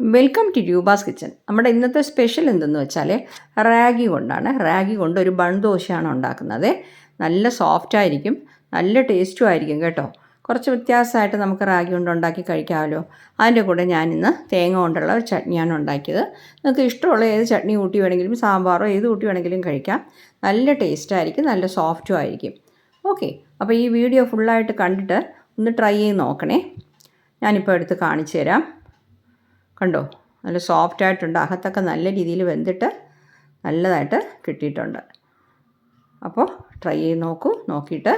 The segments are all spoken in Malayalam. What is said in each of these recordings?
വെൽക്കം ടു രൂപാസ് കിച്ചൻ നമ്മുടെ ഇന്നത്തെ സ്പെഷ്യൽ എന്തെന്ന് വെച്ചാൽ റാഗി കൊണ്ടാണ്. റാഗി കൊണ്ട് ഒരു ബൺദോശയാണ് ഉണ്ടാക്കുന്നത്. നല്ല സോഫ്റ്റ് ആയിരിക്കും. നല്ല ടേസ്റ്റും ആയിരിക്കും കേട്ടോ. കുറച്ച് വ്യത്യാസമായിട്ട് നമുക്ക് റാഗി കൊണ്ട് ഉണ്ടാക്കി കഴിക്കാമല്ലോ. അതിന്റെ കൂടെ ഞാനിന്ന് തേങ്ങ കൊണ്ടുള്ള ഒരു ചട്നിയാണ് ഉണ്ടാക്കിയത്. നിങ്ങൾക്ക് ഇഷ്ടമുള്ള ഏത് ചട്നി കൂട്ടി വേണമെങ്കിലും സാമ്പാറോ ഏത് കൂട്ടി വേണമെങ്കിലും കഴിക്കാം. നല്ല ടേസ്റ്റായിരിക്കും നല്ല സോഫ്റ്റും ആയിരിക്കും. ഓക്കെ അപ്പോൾ ഈ വീഡിയോ ഫുള്ളായിട്ട് കണ്ടിട്ട് ഒന്ന് ട്രൈ ചെയ്ത് നോക്കണേ. ഞാനിപ്പോൾ എടുത്ത് കാണിച്ചു തരാം കണ്ടോ? നല്ല സോഫ്റ്റ് ആയിട്ടുണ്ട്. അകത്തൊക്കെ നല്ല രീതിയിൽ വെന്തിട്ട് നല്ലതായിട്ട് കിട്ടിയിട്ടുണ്ട്. അപ്പോൾ ട്രൈ ചെയ്ത് നോക്കൂ. നോക്കിയിട്ട്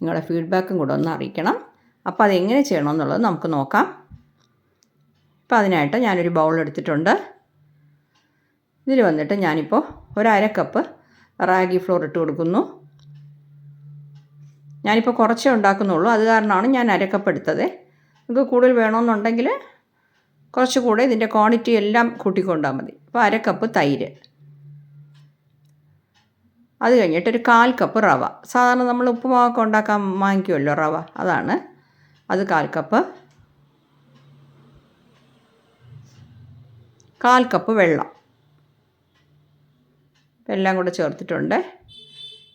നിങ്ങളുടെ ഫീഡ്ബാക്കും കൂടെ ഒന്ന് അറിയിക്കണം. അപ്പോൾ അതെങ്ങനെ ചെയ്യണമെന്നുള്ളത് നമുക്ക് നോക്കാം. ഇപ്പോൾ അതിനായിട്ട് ഞാനൊരു ബൗൾ എടുത്തിട്ടുണ്ട്. ഇതിൽ വന്നിട്ട് ഞാനിപ്പോൾ ഒരര കപ്പ് റാഗി ഫ്ലോർ ഇട്ട് കൊടുക്കുന്നു. ഞാനിപ്പോൾ കുറച്ചേ ഉണ്ടാക്കുന്നുള്ളൂ. അത് കാരണമാണ് ഞാൻ അരക്കപ്പ് കപ്പ് എടുത്തത്. നിങ്ങൾക്ക് കൂടുതൽ വേണമെന്നുണ്ടെങ്കിൽ കുറച്ചുകൂടെ ഇതിന്റെ ക്വാണ്ടിറ്റി എല്ലാം കൂട്ടിക്കൊണ്ടാൽ മതി. അപ്പോൾ അര കപ്പ് തൈര്. അത് കഴിഞ്ഞിട്ട് ഒരു കാൽ കപ്പ് റവ. സാധാരണ നമ്മൾ ഉപ്പുമാവൊക്കെ ഉണ്ടാക്കാൻ വാങ്ങിക്കുമല്ലോ റവ. അതാണ്. അത് കാൽ കപ്പ് കാൽ കപ്പ് വെള്ളം. എല്ലാം കൂടെ ചേർത്തിട്ടുണ്ട്.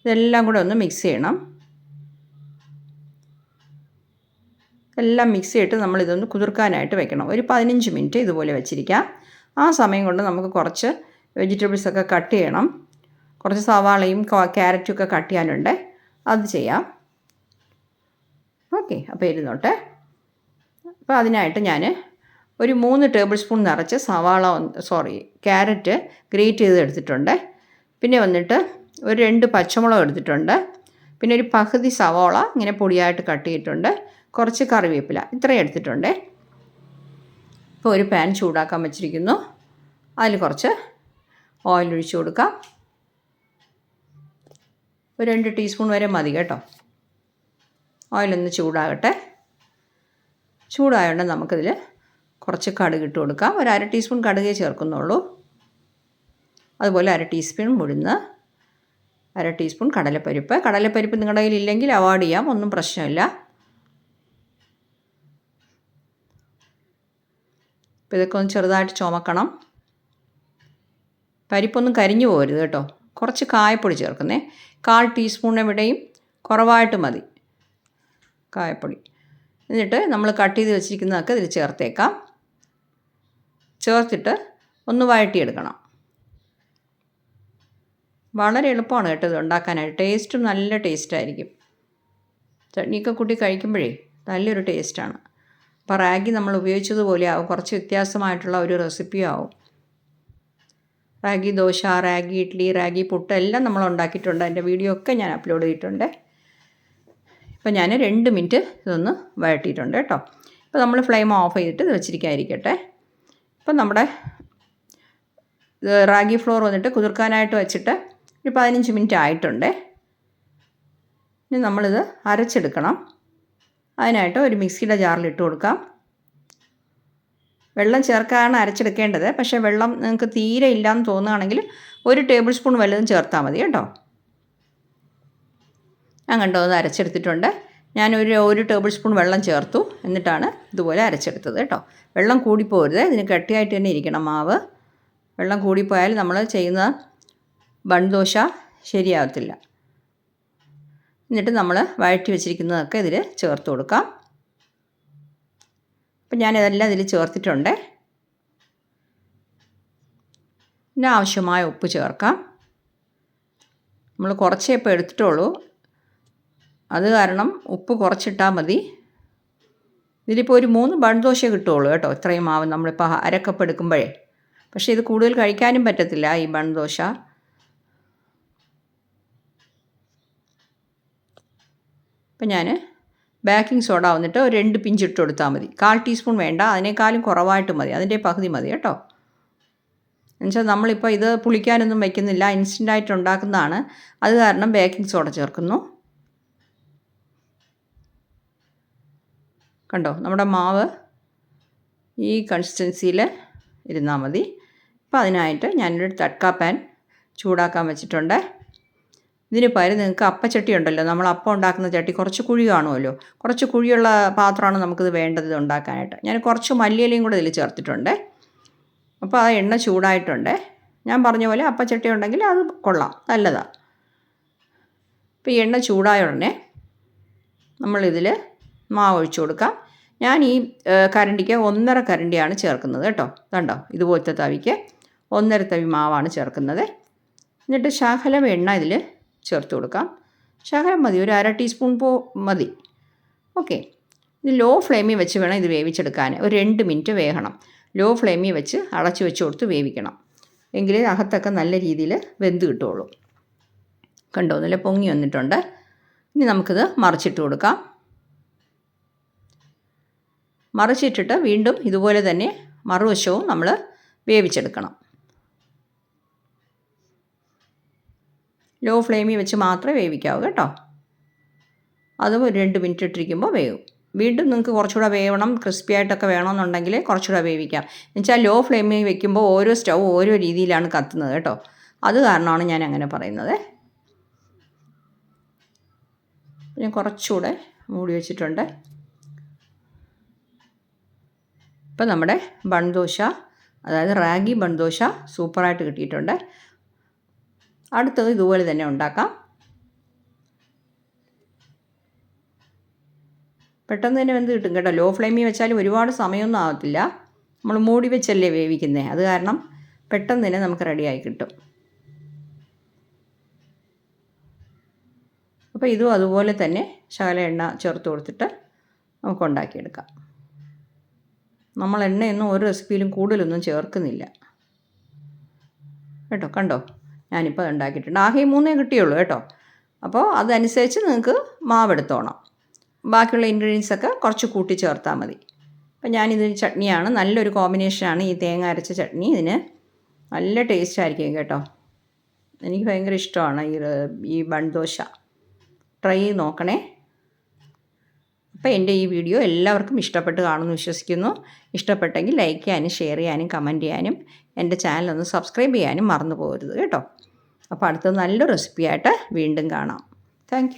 ഇതെല്ലാം കൂടെ ഒന്ന് മിക്സ് ചെയ്യണം. എല്ലാം മിക്സ് ചെയ്തിട്ട് നമ്മളിതൊന്ന് കുതിർക്കാനായിട്ട് വെക്കണം. ഒരു പതിനഞ്ച് മിനിറ്റ് ഇതുപോലെ വെച്ചിരിക്കാം. ആ സമയം കൊണ്ട് നമുക്ക് കുറച്ച് വെജിറ്റബിൾസൊക്കെ കട്ട് ചെയ്യണം. കുറച്ച് സവാളയും ക്യാരറ്റും ഒക്കെ കട്ട് ചെയ്യാനുണ്ട്. അത് ചെയ്യാം. ഓക്കെ അപ്പോൾ ഇരുന്നോട്ടെ. അപ്പോൾ അതിനായിട്ട് ഞാൻ ഒരു മൂന്ന് ടേബിൾ സ്പൂൺ നിറച്ച് സവാള സോറി ക്യാരറ്റ് ഗ്രേറ്റ് ചെയ്ത് എടുത്തിട്ടുണ്ട് പിന്നെ വന്നിട്ട് ഒരു രണ്ട് പച്ചമുളക് എടുത്തിട്ടുണ്ട്. പിന്നെ ഒരു പകുതി സവാള ഇങ്ങനെ പൊടിയായിട്ട് കട്ട് ചെയ്തിട്ടുണ്ട്. കുറച്ച് കറിവേപ്പില. ഇത്രയും എടുത്തിട്ടുണ്ട്. ഇപ്പോൾ ഒരു പാൻ ചൂടാക്കാൻ വെച്ചിരിക്കുന്നു. അതിൽ കുറച്ച് ഓയിൽ ഒഴിച്ച് കൊടുക്കാം. ഒരു രണ്ട് ടീസ്പൂൺ വരെ മതി കേട്ടോ. ഓയിലൊന്ന് ചൂടാകട്ടെ. ചൂടായതുകൊണ്ട് നമുക്കിതിൽ കുറച്ച് കടുക് ഇട്ട് കൊടുക്കാം. ഒരു അര ടീസ്പൂൺ കടുകേ ചേർക്കുന്നുള്ളൂ. അതുപോലെ അര ടീസ്പൂൺ ഉഴുന്ന് അര ടീസ്പൂൺ കടലപ്പരിപ്പ്. കടലപ്പരിപ്പ് നിങ്ങളുടെ കയ്യിൽ ഇല്ലെങ്കിൽ അവോയ്ഡ് ചെയ്യാം. ഒന്നും പ്രശ്നമില്ല. അപ്പോൾ ഇതൊക്കെ ഒന്ന് ചെറുതായിട്ട് ചുമക്കണം. പരിപ്പൊന്നും കരിഞ്ഞു പോകരുത് കേട്ടോ. കുറച്ച് കായപ്പൊടി ചേർക്കുന്നേ. കാൽ ടീസ്പൂൺ എവിടെയും കുറവായിട്ട് മതി. കായപ്പൊടി. എന്നിട്ട് നമ്മൾ കട്ട് ചെയ്ത് വെച്ചിരിക്കുന്നതൊക്കെ ഇതിൽ ചേർത്തേക്കാം. ചേർത്തിട്ട് ഒന്ന് വഴട്ടിയെടുക്കണം വളരെ എളുപ്പമാണ് കേട്ടോ ഇത് ഉണ്ടാക്കാനായിട്ട്. ടേസ്റ്റും നല്ല ടേസ്റ്റായിരിക്കും. ചട്നിയൊക്കെ കൂട്ടി കഴിക്കുമ്പോഴേ നല്ലൊരു ടേസ്റ്റാണ്. അപ്പോൾ റാഗി നമ്മൾ ഉപയോഗിച്ചതുപോലെ ആവും. കുറച്ച് വ്യത്യാസമായിട്ടുള്ള ഒരു റെസിപ്പി ആവും. റാഗി ദോശ റാഗി ഇഡ്ഡലി റാഗി പുട്ട് എല്ലാം നമ്മൾ ഉണ്ടാക്കിയിട്ടുണ്ട്. അതിന്റെ വീഡിയോ ഒക്കെ ഞാൻ അപ്ലോഡ് ചെയ്തിട്ടുണ്ട്. ഇപ്പോൾ ഞാൻ രണ്ട് മിനിറ്റ് ഇതൊന്ന് വഴട്ടിയിട്ടുണ്ട് കേട്ടോ. ഇപ്പോൾ നമ്മൾ ഫ്ലെയിം ഓഫ് ചെയ്തിട്ട് ഇത് വെച്ചിരിക്കാതിരിക്കട്ടെ. ഇപ്പം നമ്മുടെ റാഗി ഫ്ലോർ വന്നിട്ട് കുതിർക്കാനായിട്ട് വെച്ചിട്ട് ഒരു പതിനഞ്ച് മിനിറ്റ് ആയിട്ടുണ്ട്. ഇനി നമ്മളിത് അരച്ചെടുക്കണം. അതിനായിട്ട് ഒരു മിക്സിയുടെ ജാറിൽ ഇട്ട് കൊടുക്കാം. വെള്ളം ചേർക്കാനാണ് അരച്ചെടുക്കേണ്ടത്. പക്ഷേ വെള്ളം നിങ്ങൾക്ക് തീരെ ഇല്ലയെന്ന് തോന്നുകയാണെങ്കിൽ ഒരു ടേബിൾ സ്പൂൺ വല്ലതും ചേർത്താൽ മതി കേട്ടോ. ഞാൻ അത് അരച്ചെടുത്തിട്ടുണ്ട്. ഞാനൊരു ഒരു ടേബിൾ സ്പൂൺ വെള്ളം ചേർത്തു. എന്നിട്ടാണ് ഇതുപോലെ അരച്ചെടുത്തത് കേട്ടോ. വെള്ളം കൂടിപ്പോരുത്. ഇതിന് കട്ടിയായിട്ട് തന്നെ ഇരിക്കണം മാവ്. വെള്ളം കൂടിപ്പോയാൽ നമ്മൾ ചെയ്യുന്ന ബൺദോശ ശരിയാവത്തില്ല. എന്നിട്ട് നമ്മൾ വഴറ്റി വെച്ചിരിക്കുന്നതൊക്കെ ഇതിൽ ചേർത്ത് കൊടുക്കാം. അപ്പം ഞാനിതെല്ലാം ഇതിൽ ചേർത്തിട്ടുണ്ട്. പിന്നെ ആവശ്യമായ ഉപ്പ് ചേർക്കാം. നമ്മൾ കുറച്ചേ ഇപ്പോൾ എടുത്തിട്ടുള്ളൂ. അത് കാരണം ഉപ്പ് കുറച്ചിട്ടാൽ മതി. ഇതിലിപ്പോൾ ഒരു മൂന്ന് ബൺ ദോശ കിട്ടുള്ളൂ കേട്ടോ. ഇത്രയും മാവ് നമ്മളിപ്പോൾ അരക്കപ്പ് എടുക്കുമ്പോഴേ പക്ഷേ ഇത് കൂടുതൽ കഴിക്കാനും പറ്റത്തില്ല ഈ ബൺ അപ്പം ഞാൻ ബേക്കിംഗ് സോഡ വന്നിട്ട് ഒരു രണ്ട് പിഞ്ച് ഇട്ട് കൊടുത്താൽ മതി. കാൽ ടീസ്പൂൺ വേണ്ട അതിനേക്കാളും കുറവായിട്ട് മതി. അതിന്റെ പകുതി മതി കേട്ടോ. എന്നുവെച്ചാൽ നമ്മളിപ്പോൾ ഇത് പുളിക്കാനൊന്നും വയ്ക്കുന്നില്ല ഇൻസ്റ്റന്റായിട്ട് ഉണ്ടാക്കുന്നതാണ്. അത് കാരണം ബേക്കിംഗ് സോഡ ചേർക്കുന്നു. കണ്ടോ നമ്മുടെ മാവ് ഈ കൺസിസ്റ്റൻസിയിൽ ഇരുന്നാൽ മതി. അപ്പോൾ അതിനായിട്ട് ഞാനൊരു തട്ക പാൻ ചൂടാക്കാൻ വെച്ചിട്ടുണ്ട്. ഇതിന് പകരം നിങ്ങൾക്ക് അപ്പച്ചട്ടി ഉണ്ടല്ലോ. നമ്മൾ അപ്പം ഉണ്ടാക്കുന്ന ചട്ടി കുറച്ച് കുഴി കാണുമല്ലോ. കുറച്ച് കുഴിയുള്ള പാത്രമാണ് നമുക്കിത് വേണ്ടത് ഇത് ഉണ്ടാക്കാനായിട്ട്. ഞാൻ കുറച്ച് മല്ലിയിലയും കൂടെ ഇതിൽ ചേർത്തിട്ടുണ്ട്. അപ്പോൾ ആ എണ്ണ ചൂടായിട്ടുണ്ട്. ഞാൻ പറഞ്ഞ പോലെ അപ്പച്ചട്ടി ഉണ്ടെങ്കിൽ അത് കൊള്ളാം. നല്ലതാണ് ഇപ്പോൾ എണ്ണ ചൂടായ ഉടനെ നമ്മളിതിൽ മാവ് ഒഴിച്ചു കൊടുക്കാം. ഞാൻ ഈ കരണ്ടിക്ക് ഒന്നര കരണ്ടിയാണ് ചേർക്കുന്നത് കേട്ടോ. കണ്ടോ? ഇതുപോലത്തെ തവിക്ക് ഒന്നര തവി മാവാണ് ചേർക്കുന്നത്. എന്നിട്ട് ശകലം എണ്ണ ഇതിൽ ചേർത്ത് കൊടുക്കാം. ശകലം മതി. ഒരു അര ടീസ്പൂൺ പോ മതി. ഓക്കെ ഇത് ലോ ഫ്ലെയിമിൽ വെച്ച് വേണം ഇത് വേവിച്ചെടുക്കാൻ. ഒരു രണ്ട് മിനിറ്റ് വേകണം. ലോ ഫ്ലെയിമിൽ വെച്ച് അടച്ച് വെച്ച് കൊടുത്ത് വേവിക്കണം. എങ്കിലേ അകത്തൊക്കെ നല്ല രീതിയിൽ വെന്ത് കിട്ടുള്ളൂ കണ്ടോ? നല്ല പൊങ്ങി വന്നിട്ടുണ്ട്. ഇനി നമുക്കിത് മറിച്ചിട്ട് കൊടുക്കാം. മറിച്ചിട്ടിട്ട് വീണ്ടും ഇതുപോലെ തന്നെ മറുവശവും നമ്മൾ വേവിച്ചെടുക്കണം. ലോ ഫ്ലെയിമിൽ വെച്ച് മാത്രമേ വേവിക്കാവൂ കേട്ടോ. അതും ഒരു രണ്ട് മിനിറ്റ് ഇട്ടിരിക്കുമ്പോൾ വേവും. വീണ്ടും നിങ്ങൾക്ക് കുറച്ചുകൂടെ വേവണം ക്രിസ്പി ആയിട്ടൊക്കെ വേണമെന്നുണ്ടെങ്കിൽ കുറച്ചുകൂടെ വേവിക്കാം. എന്നുവെച്ചാൽ ലോ ഫ്ലെയിമിൽ വെക്കുമ്പോൾ ഓരോ സ്റ്റൗ ഓരോ രീതിയിലാണ് കത്തുന്നത് കേട്ടോ. അത് കാരണമാണ് ഞാൻ അങ്ങനെ പറയുന്നത്. പിന്നെ കുറച്ചുകൂടെ മൂടി വെച്ചിട്ടുണ്ട്. ഇപ്പം നമ്മുടെ ബൺദോശ അതായത് റാഗി ബൺദോശ സൂപ്പറായിട്ട് കിട്ടിയിട്ടുണ്ട്. അടുത്തത് ഇതുപോലെ തന്നെ ഉണ്ടാക്കാം. പെട്ടെന്ന് തന്നെ വെന്ത് കിട്ടും കേട്ടോ. ലോ ഫ്ലെയിമിൽ വെച്ചാലും ഒരുപാട് സമയമൊന്നും ആകത്തില്ല നമ്മൾ മൂടി വെച്ചല്ലേ വേവിക്കുന്നത് അത് കാരണം പെട്ടെന്ന് തന്നെ നമുക്ക് റെഡിയായി കിട്ടും. അപ്പോൾ ഇതും അതുപോലെ തന്നെ ശകല എണ്ണ ചേർത്ത് കൊടുത്തിട്ട് നമുക്ക് ഉണ്ടാക്കിയെടുക്കാം. നമ്മൾ എണ്ണയൊന്നും ഒരു റെസിപ്പിയിലും കൂടുതലൊന്നും ചേർക്കുന്നില്ല. കേട്ടോ കണ്ടോ? ഞാനിപ്പോൾ ഉണ്ടാക്കിയിട്ടുണ്ട് ആകെ മൂന്നേ കിട്ടിയുള്ളൂ കേട്ടോ. അപ്പോൾ അതനുസരിച്ച് നിങ്ങൾക്ക് മാവെടുത്തോണം ബാക്കിയുള്ള ഇൻഗ്രീഡിയൻസ് ഒക്കെ കുറച്ച് കൂട്ടി ചേർത്താൽ മതി. അപ്പം ഞാനിത് ചട്നിയാണ്. നല്ലൊരു കോമ്പിനേഷനാണ് ഈ തേങ്ങ അരച്ച ചട്നി. ഇതിന് നല്ല ടേസ്റ്റ് ആയിരിക്കും കേട്ടോ. എനിക്ക് ഭയങ്കര ഇഷ്ടമാണ് ഈ ഈ ബൺദോശ. ട്രൈ ചെയ്ത് നോക്കണേ. അപ്പോൾ എന്റെ ഈ വീഡിയോ എല്ലാവർക്കും ഇഷ്ടപ്പെട്ട് കാണുമെന്ന് വിശ്വസിക്കുന്നു. ഇഷ്ടപ്പെട്ടെങ്കിൽ ലൈക്ക് ചെയ്യാനും ഷെയർ ചെയ്യാനും കമന്റ് ചെയ്യാനും എന്റെ ചാനൽ ഒന്ന് സബ്സ്ക്രൈബ് ചെയ്യാനും മറന്നു പോകരുത് കേട്ടോ. അപ്പോൾ അടുത്ത നല്ല റെസിപ്പിയായിട്ട് വീണ്ടും കാണാം. താങ്ക്